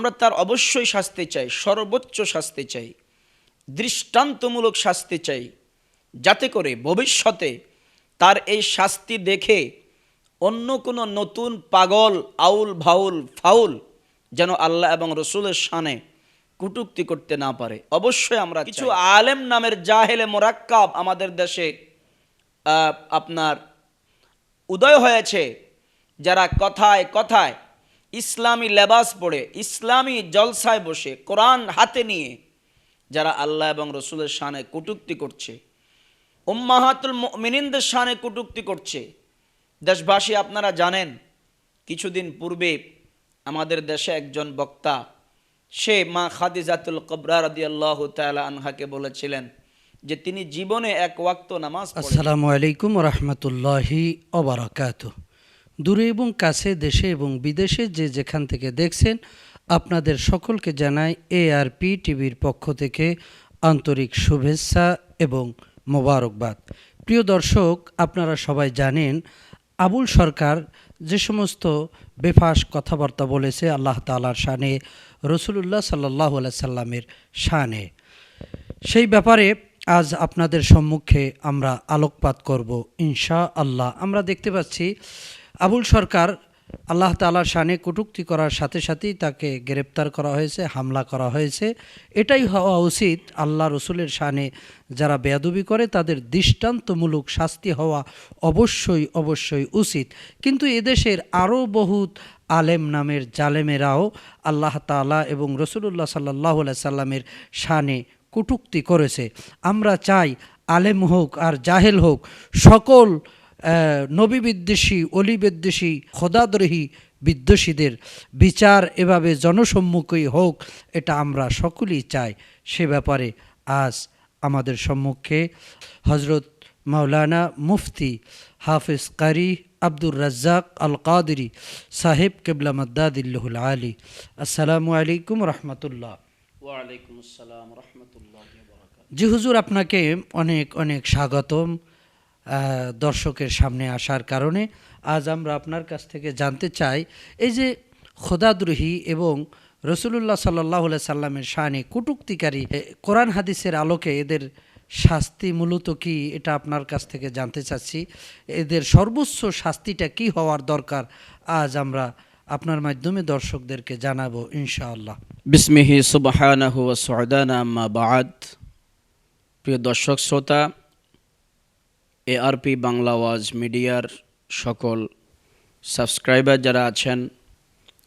আমরা তার অবশ্যই শাস্তি চাই সর্বোচ্চ শাস্তি চাই দৃষ্টান্তমূলক শাস্তি চাই যাতে করে ভবিষ্যতে তার এই শাস্তি দেখে অন্য কোনো নতুন পাগল আউল ভাউল ফাউল যেন আল্লাহ এবং রসুলের শানে কুটুক্তি করতে না পারে। অবশ্যই আমরা কিছু আলেম নামের জাহেলে মোরাক্কাব আমাদের দেশে আপনার উদয় হয়েছে যারা কথায় কথায় ইসলামী লেবাস পড়ে, ইসলামী জলসায় বসে, কোরআন হাতে নিয়ে যারা আল্লাহ এবং রসুলের শানে কটুক্তি করছে, উম্মাহাতুল মিনিনদের শানে কটুক্তি করছে। দেশবাসী, আপনারা জানেন, কিছুদিন পূর্বে আমাদের দেশে একজন বক্তা, সে মা খাদিজাতুল কবরা রাদিয়াল্লাহ তাআলা আনহাকে বলেছিলেন যে তিনি জীবনে এক ওয়াক্ত নামাজ আসসালামু আলাইকুম রহমতুল্লাহি অবরাকাত দূরে এবং কাছে, দেশে এবং বিদেশে যে যেখান থেকে দেখছেন, আপনাদের সকলকে জানাই এআরপি টিভির পক্ষ থেকে আন্তরিক শুভেচ্ছা এবং মোবারকবাদ। প্রিয় দর্শক, আপনারা সবাই জানেন, আবুল সরকার যে সমস্ত বেফাস কথাবার্তা বলেছে আল্লাহ তালার শানে, রসুলুল্লাহ সাল্লাহ সাল্লামের শানে। সেই ব্যাপারে আজ আপনাদের সম্মুখে আমরা আলোকপাত করব ইনশা আল্লাহ আমরা দেখতে পাচ্ছি আবুল সরকার আল্লাহ তালার শানে কটুক্তি করার সাথে সাথেই তাকে গ্রেপ্তার করা হয়েছে, হামলা করা হয়েছে। এটাই হওয়া উচিত আল্লাহ রসুলের শানে। যারা বেয়াদবি করে, তাদের দৃষ্টান্তমূলক শাস্তি হওয়া অবশ্যই অবশ্যই উচিত। কিন্তু এদেশের আরও বহুত আলেম নামের জালেমেরাও আল্লাহ তালা এবং রসুল্লাহ সাল্লাহ সাল্লামের শানে কটুক্তি করেছে। আমরা চাই আলেম হোক আর জাহেল হোক, সকল নবী বিদ্বেষী অলি বিদ্বেষী খোদাদ্রোহী বিদ্বেষীদের বিচার এভাবে জনসম্মুখেই হোক এটা আমরা সকলেই চাই সে ব্যাপারে আজ আমাদের সম্মুখে হজরত মাওলানা মুফতি হাফিজ কারি আব্দুর রাজ্জাক আল কাদরি সাহেব কেবলা মদ্দাদিল্লাহুল আলী। আসসালামু আলাইকুম রহমতুল্লাহ। ওয়ালাইকুম আসসালাম রহমতুল্লাহ জি হুজুর আপনাকে অনেক অনেক স্বাগতম। দর্শকের সামনে আসার কারণে আজ আমরা আপনার কাছ থেকে জানতে চাই, এই যে খোদাদ্রোহী এবং রসুলুল্লাহ সাল্লাহ সাল্লামের শানে কটুক্তিকারী কোরআন হাদিসের আলোকে এদের শাস্তি মূলত কি, এটা আপনার কাছ থেকে জানতে চাচ্ছি। এদের সর্বোচ্চ শাস্তিটা কি হওয়ার দরকার, আজ আমরা আপনার মাধ্যমে দর্শকদেরকে জানাব ইনশাআল্লাহ। বিসমিহি বাদ। প্রিয় দর্শক, শ্রোতা এআরপি বাংলা ওয়াজ মিডিয়ার সকল সাবস্ক্রাইবার যারা আছেন,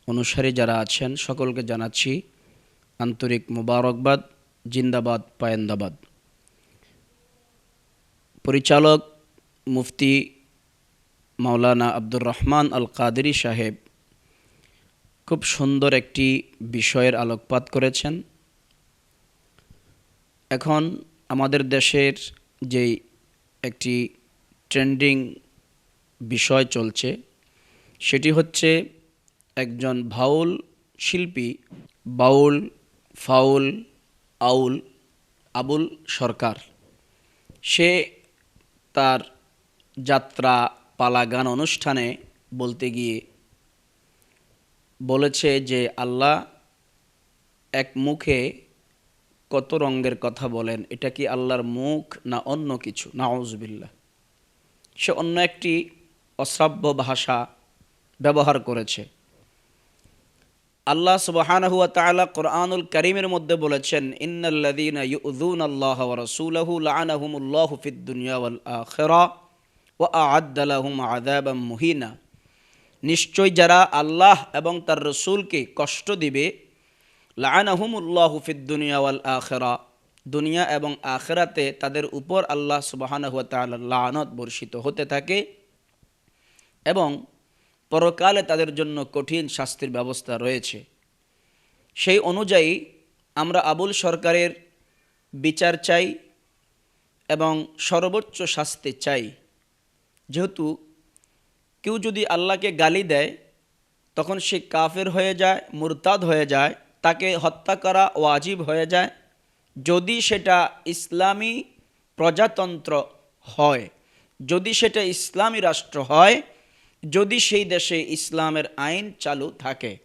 অনুসারী যারা আছেন, সকলকে জানাচ্ছি আন্তরিক মুবারকবাদ। জিন্দাবাদ, পায়েন্দাবাদ। পরিচালক মুফতি মাওলানা আব্দুর রহমান আল কাদেরি সাহেব খুব সুন্দর একটি বিষয়ের আলোকপাত করেছেন। এখন আমাদের দেশের যেই একটি ট্রেন্ডিং বিষয় চলছে। সেটি হচ্ছে একজন ভাউল শিল্পী বাউল, ফাউল, আউল, আবুল সরকার। সে তার যাত্রা পালা গান অনুষ্ঠানে বলতে গিয়ে বলেছে যে, আল্লাহ এক মুখে কত রঙের কথা বলেন, এটা কি আল্লাহর মুখ না অন্য কিছু? না আউজবিল্লা সে অন্য একটি অশ্রাব্য ভাষা ব্যবহার করেছে। আল্লাহ সুবহানাহু ওয়া তাআলা কোরআনুল কারীমের মধ্যে বলেছেন, ইন্নাল্লাযীনা ইউযুনা আল্লাহ রাসূলাহু লাআনাহুমুল্লাহু ফিদ দুনিয়া ওয়াল আখিরা ওয়া আ'আদ্দা লাহুম আযাবাম মুহিনা। নিশ্চয় যারা আল্লাহ এবং তার রসুলকে কষ্ট দিবে লাআনাহুমুল্লাহু ফিদ দুনিয়া ওয়াল আখিরা। দুনিয়া এবং আখেরাতে তাদের উপর আল্লাহ সুবহানাহু ওয়া তাআলা লানত বর্ষিত হতে থাকে এবং পরকালে তাদের জন্য কঠিন শাস্তির ব্যবস্থা রয়েছে। সেই অনুযায়ী আমরা আবুল সরকারের বিচার চাই এবং সর্বোচ্চ শাস্তি চাই। যেহেতু কেউ যদি আল্লাহকে গালি দেয়, তখন সে কাফের হয়ে যায়, মুরতাদ হয়ে যায় তাকে হত্যা করা ওয়াজিব হয়ে যায় যদি সেটা ইসলামী প্রজাতন্ত্র হয়, যদি সেটা ইসলামী রাষ্ট্র হয়, যদি সেই দেশে ইসলামের আইন চালু থাকে।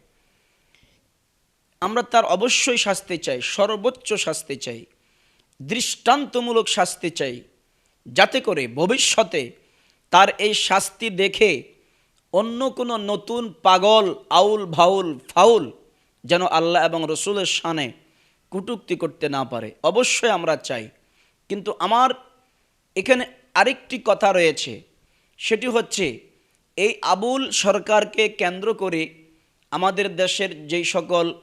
আমরা তার অবশ্যই শাস্তি চাই, সর্বোচ্চ শাস্তি চাই, দৃষ্টান্তমূলক শাস্তি চাই, যাতে করে ভবিষ্যতে তার এই শাস্তি দেখে অন্য কোনো নতুন পাগল, আউল, ভাউল, ফাউল যেন আল্লাহ এবং রসুলের শানে কুটুক্তি করতে না পারে। অবশ্যই আমরা চাই। কিন্তু আমার এখানে আরেকটি কথা রয়েছে। সেটি হচ্ছে, এই আবুল সরকারকে কেন্দ্র করে আমাদের দেশের যেই সকল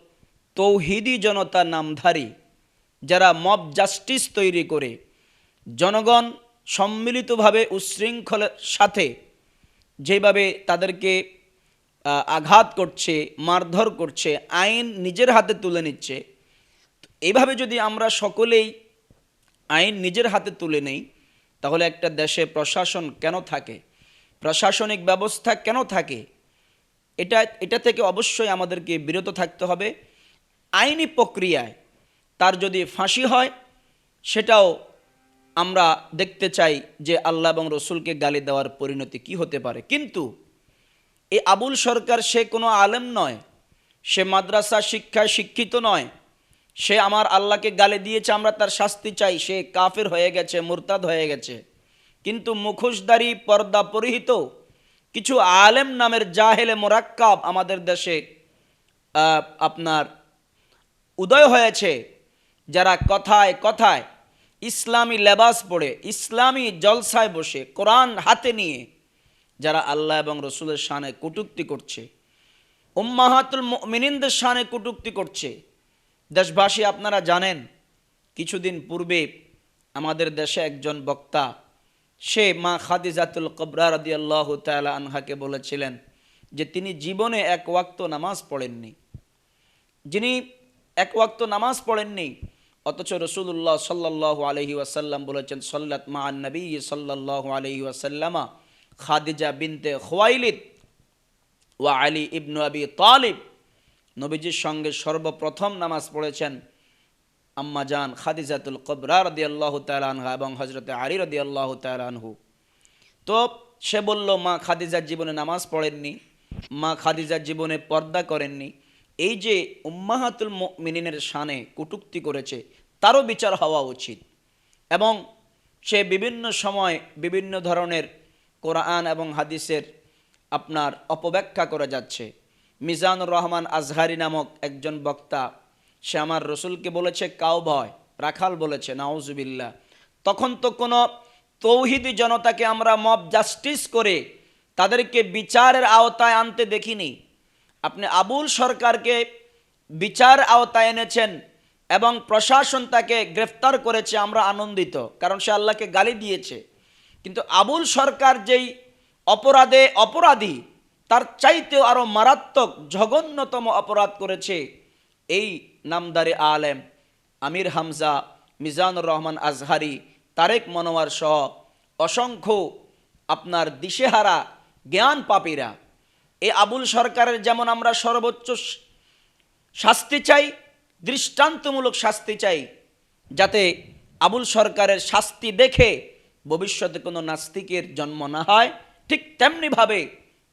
তৌহিদি জনতা নামধারী, যারা মব জাস্টিস তৈরি করে, জনগণ সম্মিলিতভাবে উচ্ছৃঙ্খলের সাথে যেভাবে তাদেরকে আঘাত করছে, মারধর করছে, আইন নিজের হাতে তুলে নিচ্ছে। তো এইভাবে যদি আমরা সকলেই আইন নিজের হাতে তুলে নেই, তাহলে একটা দেশে প্রশাসন কেন থাকে? প্রশাসনিক ব্যবস্থা কেন থাকে? এটা এটা থেকে অবশ্যই আমাদেরকে বিরত থাকতে হবে। আইনি প্রক্রিয়ায় তার যদি ফাঁসি হয়, সেটাও আমরা দেখতে চাই যে আল্লাহ এবং রসুলকে গালি দেওয়ার পরিণতি কি হতে পারে। কিন্তু এই আবুল সরকার সে কোনো আলেম নয়, সে মাদ্রাসা শিক্ষায় শিক্ষিত নয়, সে আমার আল্লাহকে গালে দিয়েছে, আমরা তার শাস্তি চাই, সে কাফের হয়ে গেছে, মুরতাদ হয়ে গেছে। কিন্তু মুখোশদারি পর্দা পরিহিত কিছু আলেম নামের জাহেলে মোরাক্কাব আমাদের দেশে আপনার উদয় হয়েছে, যারা কথায় কথায় ইসলামী লেবাস পড়ে, ইসলামী জলসায় বসে, কোরআন হাতে নিয়ে যারা আল্লাহ এবং রসুলের শানে কটূক্তি করছে, উম্মাহাতুল মিনিনদের শানে কটূক্তি করছে। দেশবাসী, আপনারা জানেন, কিছুদিন পূর্বে আমাদের দেশে একজন বক্তা, সে মা খাদিজাতুল কবরা রাদি আল্লাহ তালা আনহাকে বলেছিলেন যে তিনি জীবনে এক ওয়াক্ত নামাজ পড়েননি। যিনি এক ওয়াক্ত নামাজ পড়েননি, অথচ রসুল্লাহ সাল্লাহ আলহি ওয়াসাল্লাম বলেছেন, সল্লাত মা নবী সাল্লাহ আলহি ওয়াসাল্লামা খাদিজা বিনতে খোয়াইলিদ ওয়া আলী ইবনু আবি তালিব। নবীজির সঙ্গে সর্বপ্রথম নামাজ পড়েছেন আম্মা জান খাদিজাতুল কবরা রদি আল্লাহ তালানহা এবং হজরতে আলী রদি আল্লাহ তালানহু তো সে বলল, মা খাদিজার জীবনে নামাজ পড়েননি, মা খাদিজার জীবনে পর্দা করেননি। এই যে উম্মাহাতুল মিনিনের শানে কটুক্তি করেছে, তারও বিচার হওয়া উচিত। এবং সে বিভিন্ন সময় বিভিন্ন ধরনের কোরআন এবং হাদিসের আপনার অপব্যাখ্যা করে যাচ্ছে। মিজানুর রহমান আজহারি নামক একজন বক্তা, সে আমার রসুলকে বলেছে কাউ ভয় রাখাল বলেছে নাউজুবিল্লা তখন তো কোনো তৌহিদি জনতাকে আমরা মব জাস্টিস করে তাদেরকে বিচারের আওতায় আনতে দেখিনি। আপনি আবুল সরকারকে বিচার আওতায় এনেছেন এবং প্রশাসন তাকে গ্রেফতার করেছে, আমরা আনন্দিত, কারণ সে আল্লাহকে গালি দিয়েছে। কিন্তু আবুল সরকার যেই অপরাধে অপরাধী, তার চাইতেও আরও মারাত্মক, জঘন্যতম অপরাধ করেছে এই নামদারে আলেম আমির হামজা মিজানুর রহমান আজহারি, তারেক মনোয়ার সহ অসংখ্য আপনার দিশেহারা জ্ঞান পাপীরা। এ আবুল সরকারের যেমন আমরা সর্বোচ্চ শাস্তি চাই, দৃষ্টান্তমূলক শাস্তি চাই, যাতে আবুল সরকারের শাস্তি দেখে ভবিষ্যতে কোনো নাস্তিকের জন্ম না হয়, ঠিক তেমনিভাবে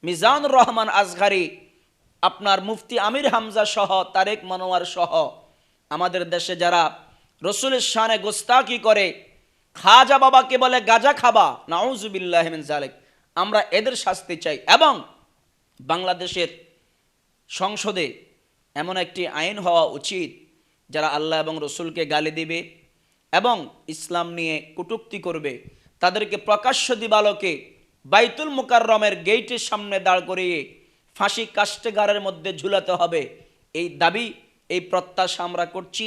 মিজানুর রহমান আজহারি, আপনার মুফতি আমির হামজা সহ, তারেক মনোয়ার সহ, আমাদের দেশে যারা রসুলের শানে গোস্তাকি করে, খাজা বাবাকে বলে গাজা খাবা, নাউজুবিল্লাহ জালেক আমরা এদের শাস্তি চাই। এবং বাংলাদেশের সংসদে এমন একটি আইন হওয়া উচিত, যারা আল্লাহ এবং রসুলকে গালি দিবে এবং ইসলাম নিয়ে কটূক্তি করবে। তাদেরকে প্রকাশ্য দিবালোকে বাইতুল মুকাররমের গেইটের সামনে দাঁড় করিয়ে ফাঁসি কাষ্টেগারের মধ্যে ঝুলাতে হবে। এই দাবি, এই প্রত্যাশা আমরা করছি।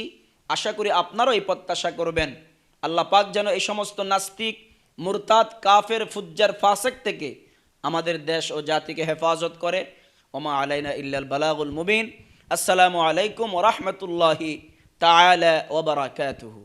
আশা করি আপনারাও এই প্রত্যাশা করবেন। আল্লাহ পাক যেন এই সমস্ত নাস্তিক, মুরতাদ, কাফের, ফুজ্জার, ফাসেক থেকে আমাদের দেশ ও জাতিকে হেফাজত করে। ওমা আলাইনা ইল্লাল বালাগুল মুবিন। আসসালামু আলাইকুম ওরহমতুল্লাহি তাআলা ওয়া বারাকাতুহু।